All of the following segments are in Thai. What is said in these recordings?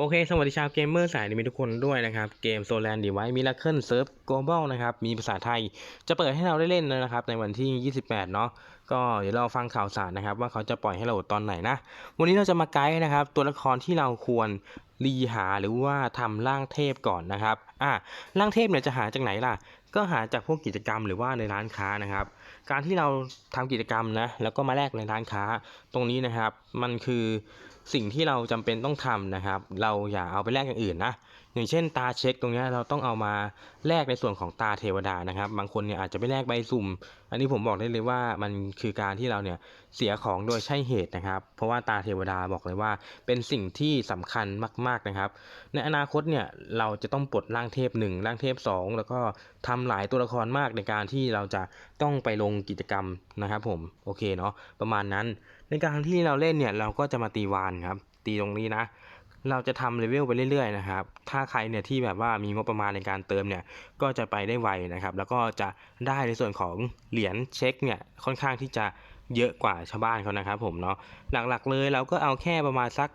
โอเค สวัสดีชาวเกมเมอร์สายนิมิทุกคนด้วยนะครับ เกมโซ l ลนดีไว้มิราเคิลเซิร์ฟโกลบอลนะครับ มีภาษาไทย จะเปิดให้เราได้เล่นนะครับ ในวันที่ 28 เนาะ ก็เดี๋ยวเราฟังข่าวสารนะครับ ว่าเขาจะปล่อยให้เราตอนไหนนะ วันนี้เราจะมาไกด์นะครับ ตัวละครที่เราควรรีหาหรือว่าทำร่างเทพก่อนนะครับ อะร่างเทพเนี่ยจะหาจากไหนล่ะ ก็หาจากพวกกิจกรรมหรือว่าในร้านค้านะครับ การที่เราทำกิจกรรมนะแล้วก็มาแลกในร้านค้าตรงนี้นะครับ มันคือสิ่งที่เราจำเป็นต้องทำนะครับ เราอย่าเอาไปแลกอย่างอื่นนะ อย่างเช่นตาเช็คตรงนี้เราต้องเอามาแลกในส่วนของตาเทวดานะครับ บางคนเนี่ยอาจจะไปแลกใบสุ่ม อันนี้ผมบอกได้เลยว่ามันคือการที่เราเนี่ยเสียของโดยใช่เหตุนะครับ เพราะว่าตาเทวดาบอกเลยว่า เป็นสิ่งที่สำคัญมากๆนะครับ ในอนาคตเนี่ยเราจะต้องปลดร่างเทพหนึ่งร่างเทพสองแล้วก็ทำหลายตัวละครมากในการที่เราจะต้องไปลงกิจกรรมนะครับ ผมโอเคเนาะประมาณนั้น ในการที่เราเล่นเนี่ยเราก็จะมาตีวานครับ ตีตรงนี้นะ เราจะทำเลเวลไปเรื่อยๆนะครับ ถ้าใครเนี่ยที่แบบว่ามีงบประมาณในการเติมเนี่ย ก็จะไปได้ไวนะครับ แล้วก็จะได้ในส่วนของเหรียญเช็คเนี่ยค่อนข้างที่จะเยอะกว่าชาวบ้านเขานะครับผมเนาะ หลักๆเลยเราก็เอาแค่ประมาณสัก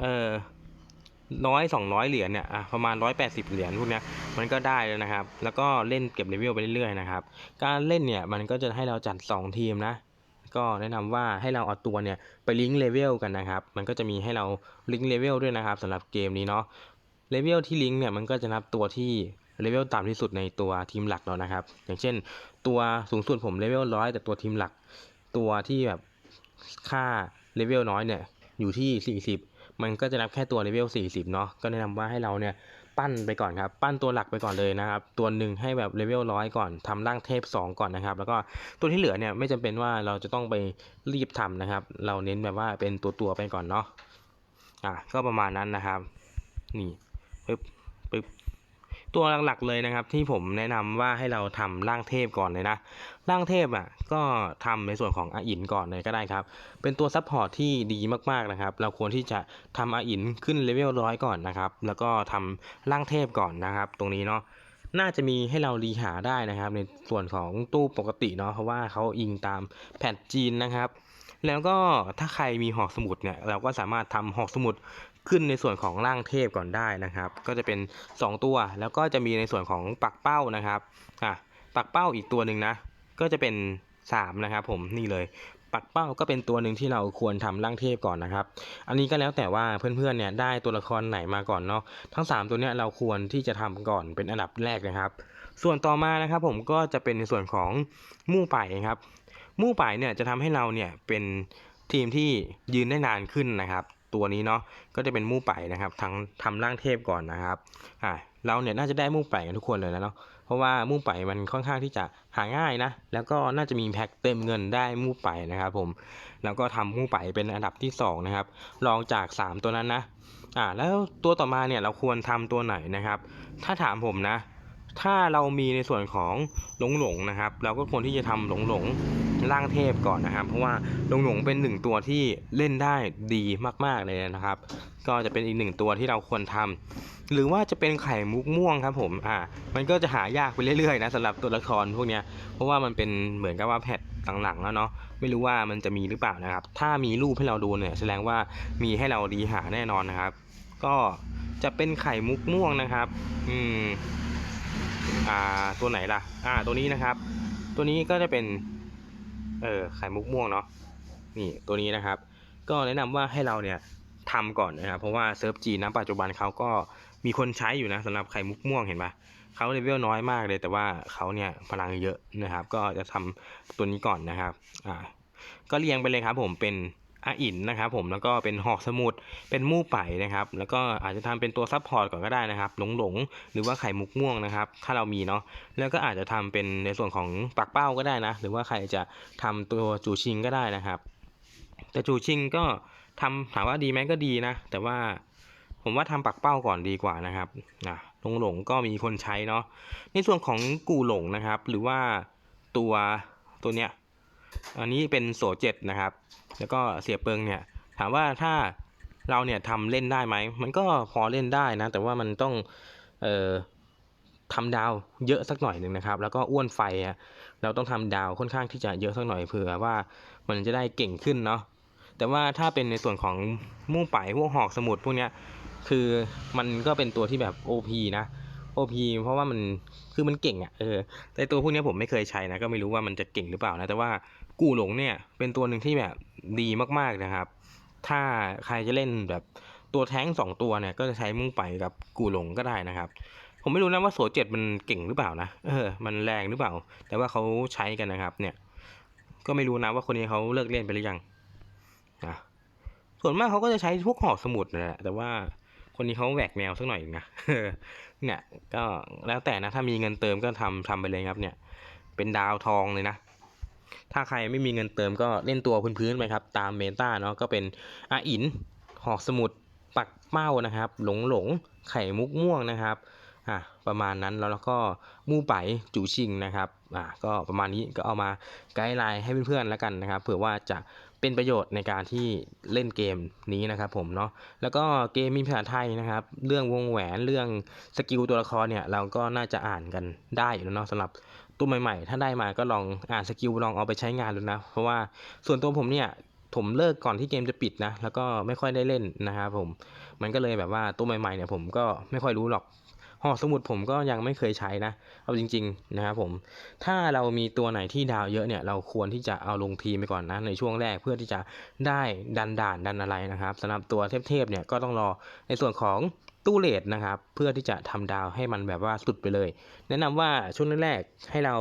เออร้อยสองร้อยเหรียญเนี่ยอะประมาณร้อยแปดสิบเหรียญพวกนี้มันก็ได้แล้วนะครับ แล้วก็เล่นเก็บเลเวลไปเรื่อยๆนะครับ การเล่นเนี่ยมันก็จะให้เราจัดสองทีมนะ ก็แนะนำว่าให้เราเอาตัวเนี่ยไปลิงก์เลเวลกันนะครับ มันก็จะมีให้เราลิงก์เลเวลด้วยนะครับสำหรับเกมนี้เนาะเลเวลที่ลิงก์เนี่ยมันก็จะนับตัวที่เลเวลต่ำที่สุดในตัวทีมหลักเรานะครับ อย่างเช่น ตัวสูงสุดผมเลเวลร้อยแต่ตัวทีมหลัก ตัวที่แบบค่าเลเวลน้อยเนี่ยอยู่ที่ 40 มันก็จะนับแค่ตัวเลเวล40 เนาะก็แนะนำว่าให้เราเนี่ย ปั้นไปก่อนครับ ปั้นตัวหลักไปก่อนเลยนะครับ ตัวหนึ่งให้แบบเลเวลร้อยก่อนทำร่างเทพ 2 ก่อนนะครับ แล้วก็ตัวที่เหลือเนี่ยไม่จำเป็นว่าเราจะต้องไปรีบทำนะครับ เราเน้นแบบว่าเป็นตัวตัวๆไปก่อนเนาะอะก็ประมาณนั้นนะครับ นี่ปึ๊บ ตัวหลักๆเลยนะครับ ที่ผมแนะนำว่าให้เราทำร่างเทพก่อนเลยนะร่างเทพอะก็ทำในส่วนของอาอินก่อนเลยก็ได้ครับ เป็นตัวซัพพอร์ตที่ดีมากๆนะครับ เราควรที่จะทำอาอินขึ้นเลเวลร้อยก่อนนะครับ แล้วก็ทำร่างเทพก่อนนะครับ ตรงนี้เนาะน่าจะมีให้เรารีหาได้นะครับ ในส่วนของตู้ปกติเนาะเพราะว่าเขาอิงตามแผ่นจีนนะครับ แล้วก็ถ้าใครมีหอกสมุดเนี่ยเราก็สามารถทำหอกสมุด ขึ้นในส่วนของร่างเทพก่อนได้นะครับ ก็จะเป็น 2 ตัวแล้วก็จะมีในส่วนของปักเป้านะครับอะปักเป้าอีกตัวหนึ่งนะก็จะเป็น3นะครับผมนี่เลยปักเป้าก็เป็นตัวหนึ่งที่เราควรทำร่างเทพก่อนนะครับ อันนี้ก็แล้วแต่ว่าเพื่อนๆเนี่ยได้ตัวละครไหนมาก่อนเนาะทั้ง 3 ตัวเนี้ยเราควรที่จะทำก่อนเป็นอันดับแรกนะครับ ส่วนต่อมานะครับผมก็จะเป็นในส่วนของมู่ไป่ครับ มู่ไป่เนี่ยจะทำให้เราเนี่ยเป็นทีมที่ยืนได้นานขึ้นนะครับ ตัวนี้เนาะก็จะเป็นมู่ไป่นะครับทั้งทำร่างเทพก่อนนะครับอ่าเราเนี่ยน่าจะได้มู่ไป่กันทุกคนเลยนะเนาะเพราะว่ามู่ไป่มันค่อนข้างที่จะหาง่ายนะแล้วก็น่าจะมีแพ็คเต็มเงินได้มู่ไป่นะครับผมแล้วก็ทำมู่ไป่เป็นอันดับที่สองนะครับรองจากสามตัวนั้นนะอ่าแล้วตัวต่อมาเนี่ยเราควรทำตัวไหนนะครับ ถ้าถามผมนะ ถ้าเรามีในส่วนของหลงหลงนะครับ เราก็ควรที่จะทำหลงหลง ร่างเทพก่อนนะครับ เพราะว่าลงหลงเป็นหนึ่งตัวที่เล่นได้ดีมากๆเลยนะครับ ก็จะเป็นอีกหนึ่งตัวที่เราควรทำหรือว่าจะเป็นไข่มุกม่วงครับผมอ่ามันก็จะหายากไปเรื่อยๆนะสำหรับตัวละครพวกเนี้ยเพราะว่ามันเป็นเหมือนกับว่าแพทหลังๆแล้วเนาะไม่รู้ว่ามันจะมีหรือเปล่านะครับ ถ้ามีรูปให้เราดูเนี่ยแสดงว่ามีให้เราดีหาแน่นอนนะครับ ก็จะเป็นไข่มุกม่วงนะครับ อืม อ่า ตัวไหนล่ะ อ่า ตัวนี้นะครับ ตัวนี้ก็จะเป็น เออไข่มุกม่วงเนาะนี่ตัวนี้นะครับ ก็แนะนำว่าให้เราเนี่ยทำก่อนนะครับ เพราะว่าเซิร์ฟจีนนะปัจจุบันเขาก็มีคนใช้อยู่นะสำหรับไข่มุกม่วงเห็นปะเขาเลเวลน้อยมากเลย แต่ว่าเขาเนี่ยพลังเยอะนะครับ ก็จะทำตัวนี้ก่อนนะครับอ่าก็เรียงไปเลยครับผมเป็น อาอินนะครับผมแล้วก็เป็นหอกสมุดเป็นมู่ไป่นะครับ แล้วก็อาจจะทำเป็นตัวซับพอร์ตก่อนก็ได้นะครับ หลงหลงหรือว่าไข่มุกม่วงนะครับ ถ้าเรามีเนาะแล้วก็อาจจะทำเป็นในส่วนของปักเป้าก็ได้นะ หรือว่าใครจะทำตัวจูชิงก็ได้นะครับ แต่จูชิงก็ทำถามว่าดีไหมก็ดีนะ แต่ว่าผมว่าทำปักเป้าก่อนดีกว่านะครับอะหลงหลงก็มีคนใช้เนาะในส่วนของกูหลงนะครับ หรือว่าตัวตัวเนี้ย อันนี้เป็นโสเจ็ดนะครับ แล้วก็เสียเปิงเนี่ย ถามว่าถ้าเราเนี่ยทำเล่นได้ไหม มันก็พอเล่นได้นะ แต่ว่ามันต้อง เอ่อทำดาวเยอะสักหน่อยหนึ่งนะครับ แล้วก็อ้วนไฟอะเราต้องทำดาวค่อนข้างที่จะเยอะสักหน่อยเผื่อว่ามันจะได้เก่งขึ้นเนาะ แต่ว่าถ้าเป็นในส่วนของมู่ไปพวกหอกสมุดพวกเนี้ย คือมันก็เป็นตัวที่แบบ OP นะ OP เพราะว่ามัน คือมันเก่งอะ่ะ เออ แต่ตัวพวกเนี้ยผมไม่เคยใช้นะ ก็ไม่รู้ว่ามันจะเก่งหรือเปล่านะ แต่ว่า กูหลงเนี่ยเป็นตัวหนึ่งที่แบบดีมากๆนะครับ ถ้าใครจะเล่นแบบตัวแท้งสองตัวเนี่ยก็จะใช้มุ่งไปกับกู่หลงก็ได้นะครับ ผมไม่รู้นะว่าโสเจ็ดมันเก่งหรือเปล่านะเออมันแรงหรือเปล่า แต่ว่าเขาใช้กันนะครับ เนี่ย ก็ไม่รู้นะว่าคนนี้เขาเลิกเล่นไปหรือยังนะส่วนมากเขาก็จะใช้พวกหอกสมุดนะแหละแต่ว่าคนนี้เขาแหวกแนวสักหน่อยนะเนี่ยก็แล้วแต่นะถ้ามีเงินเติมก็ทำทำไปเลยครับ เนี่ย เป็นดาวทองเลยนะ ถ้าใครไม่มีเงินเติมก็เล่นตัวพื้นๆไปครับ ตามเมตาเนาะก็เป็นอาอิน หอกสมุดปักเป้านะครับ หลงหลงไข่มุกม่วงนะครับอะประมาณนั้นแล้วแล้วก็มู่ไปจูชิงนะครับอะก็ประมาณนี้ก็เอามาไกด์ไลน์ให้เพื่อนๆแล้วกันนะครับเผื่อว่าจะเป็นประโยชน์ในการที่เล่นเกมนี้นะครับผมเนาะแล้วก็เกมมีภาษาไทยนะครับ เรื่องวงแหวนเรื่องสกิลตัวละครเนี่ยเราก็น่าจะอ่านกันได้อยู่แล้วเนาะสำหรับ ตัวใหม่ๆ ถ้าได้มาก็ลองอ่านสกิลลองเอาไปใช้งานดูนะ เพราะว่าส่วนตัวผมเนี่ยผมเลิกก่อนที่เกมจะปิดนะ แล้วก็ไม่ค่อยได้เล่นนะครับผม มันก็เลยแบบว่าตัวใหม่ๆเนี่ยผมก็ไม่ค่อยรู้หรอกหอสมุดผมก็ยังไม่เคยใช้นะ เอาจริงๆนะครับผม ถ้าเรามีตัวไหนที่ดาวเยอะเนี่ย เราควรที่จะเอาลงทีมไปก่อนนะในช่วงแรกเพื่อที่จะได้ดันด่านดันอะไรนะครับสำหรับตัวเทพๆเนี่ยก็ต้องรอในส่วนของ ตู้เลดนะครับ เพื่อที่จะทำดาวให้มันแบบว่าสุดไปเลย แนะนำว่าช่วงแรกๆให้เรา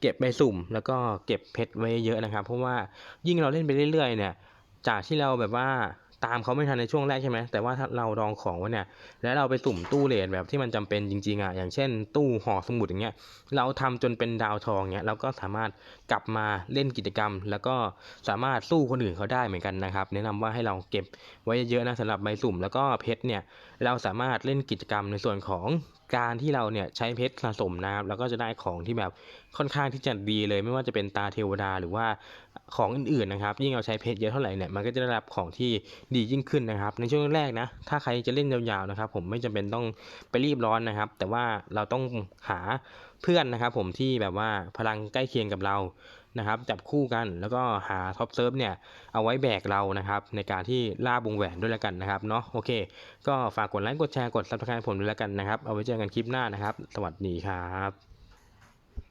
เก็บใบสุ่ม แล้วก็เก็บเพชรไว้เยอะนะครับ เพราะว่ายิ่งเราเล่นไปเรื่อยๆเนี่ยจากที่เราแบบว่า ตามเขาไม่ทันในช่วงแรกใช่ไหมแต่ว่าถ้าเราดองของไว้เนี่ยแล้วเราไปสุ่มตู้เลทแบบที่มันจำเป็นจริงๆอะอย่างเช่น ตู้ห่อสมุดอย่างเงี้ยเราทำจนเป็นดาวทองเงี้ยเราก็สามารถกลับมาเล่นกิจกรรม แล้วก็สามารถสู้คนอื่นเขาได้เหมือนกันนะครับ แนะนำว่าให้เราเก็บไว้เยอะๆนะสำหรับใบสุ่มแล้วก็เพชรเนี่ยเราสามารถเล่นกิจกรรมในส่วนของ การที่เราเนี่ยใช้เพชรสะสมนะครับแล้วก็จะได้ของที่แบบค่อนข้างที่จะดีเลย ไม่ว่าจะเป็นตาเทวดาหรือว่าของอื่นๆนะครับ ยิ่งเราใช้เพชรเยอะเท่าไหร่เนี่ยมันก็จะได้รับของที่ดียิ่งขึ้นนะครับ ในช่วงแรกนะถ้าใครจะเล่นยาวๆนะครับ ผมไม่จำเป็นต้องไปรีบร้อนนะครับ แต่ว่าเราต้องหา เพื่อนนะครับผมที่แบบว่าพลังใกล้เคียงกับเรานะครับ จับคู่กันแล้วก็หาท็อปเซิร์ฟเนี่ยเอาไว้แบกเรานะครับในการที่ล่าวงแหวนด้วยแล้วกันนะครับเนาะโอเค ก็ฝากกดไลค์กดแชร์กดซับสไครต์ผมด้วยแล้วกันนะครับ เอาไว้เจอกันคลิปหน้านะครับ สวัสดีครับ